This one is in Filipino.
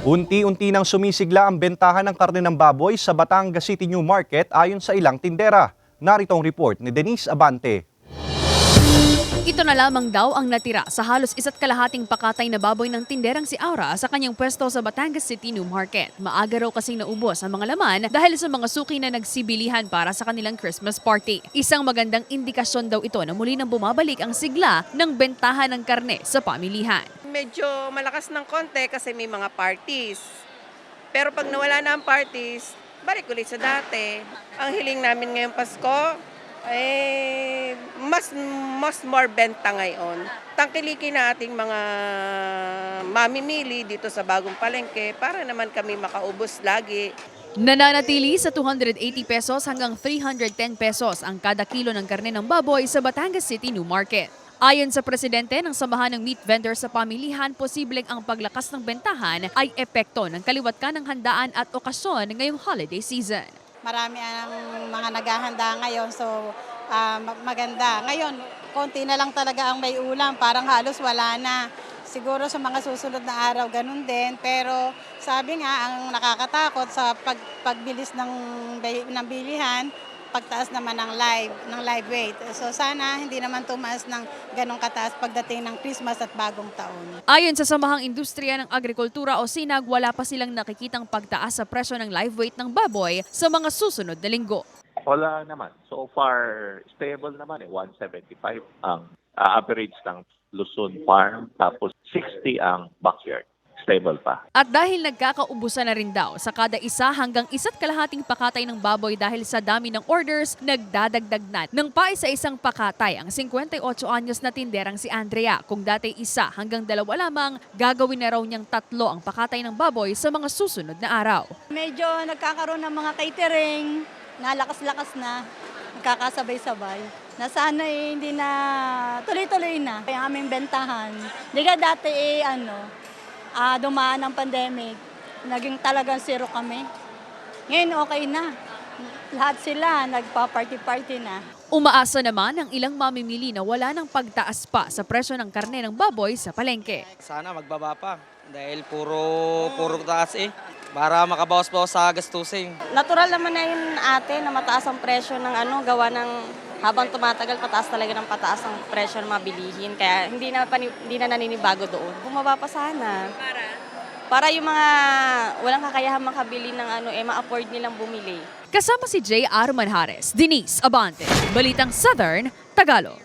Unti-unti nang sumisigla ang bentahan ng karne ng baboy sa Batangas City New Market ayon sa ilang tindera. Narito ang report ni Denise Abante. Ito na lamang daw ang natira sa halos isa't kalahating pakatay na baboy ng tinderang si Aura sa kanyang pwesto sa Batangas City New Market. Maaga raw kasing naubos ang mga laman dahil sa mga suki na nagsibilihan para sa kanilang Christmas party. Isang magandang indikasyon daw ito na muli nang bumabalik ang sigla ng bentahan ng karne sa pamilihan. Medyo malakas ng konti kasi may mga parties. Pero pag nawala na ang parties, balik ulit sa dati. Ang hiling namin ngayong Pasko, eh, mas, mas more benta ngayon. Tangkilikin na ating mga mamimili dito sa bagong palengke para naman kami makaubos lagi. Nananatili sa 280 pesos hanggang 310 pesos ang kada kilo ng karne ng baboy sa Batangas City New Market. Ayon sa presidente ng Samahan ng Meat Vendors sa pamilihan, posibleng ang paglakas ng bentahan ay epekto ng kaliwat ka ng handaan at okasyon ngayong holiday season. Marami ang mga naghahanda ngayon, so ma- maganda. Ngayon, konti na lang talaga ang may ulam, parang halos wala na. Siguro sa mga susunod na araw, ganun din. Pero sabi nga, ang nakakatakot sa pag, pagbilis ng, ng bilihan, pagtaas naman ng live, ng live weight. So sana hindi naman tumaas ng ganong kataas pagdating ng Christmas at bagong taon. Ayon sa Samahang Industriya ng Agrikultura o SINAG, wala pa silang nakikitang pagtaas sa presyo ng live weight ng baboy sa mga susunod na linggo. Wala naman. So far, stable naman eh. 175 ang ah, average ng Luzon Farm, tapos 60 ang backyard. Stable pa. At dahil nagkakaubusan na rin daw sa kada isa hanggang isa't kalahating pakatay ng baboy dahil sa dami ng orders, nagdadagdag na ng pa sa isang pakatay ang 58 anyos na tinderang si Andrea. Kung dati isa hanggang dalawa lamang, gagawin na raw niyang tatlo ang pakatay ng baboy sa mga susunod na araw. Medyo nagkakaroon ng mga catering, nalakas-lakas na, nagkakasabay-sabay. Na sana eh, hindi na tuloy-tuloy na yung aming bentahan. Di ka dati eh, ano, ah, dumaan ang pandemic, naging talagang zero kami. Ngayon okay na. Lahat sila nagpa-party-party na. Umaasa naman ang ilang mamimili na wala ng pagtaas pa sa presyo ng karne ng baboy sa palengke. Sana magbaba pa dahil puro puro taas eh para makabawas-bawas sa gastusin. Natural naman na yun ate na mataas ang presyo ng ano, gawa ng habang tumatagal, pataas talaga ng pataas ang presyo ng mga bilihin. Kaya hindi na, pani, hindi na naninibago doon. Bumaba pa sana. Para? Para yung mga walang kakayahan makabili ng ano, eh, ma-afford nilang bumili. Kasama si J. R. Manjares, Denise Abante, Balitang Southern, Tagalog.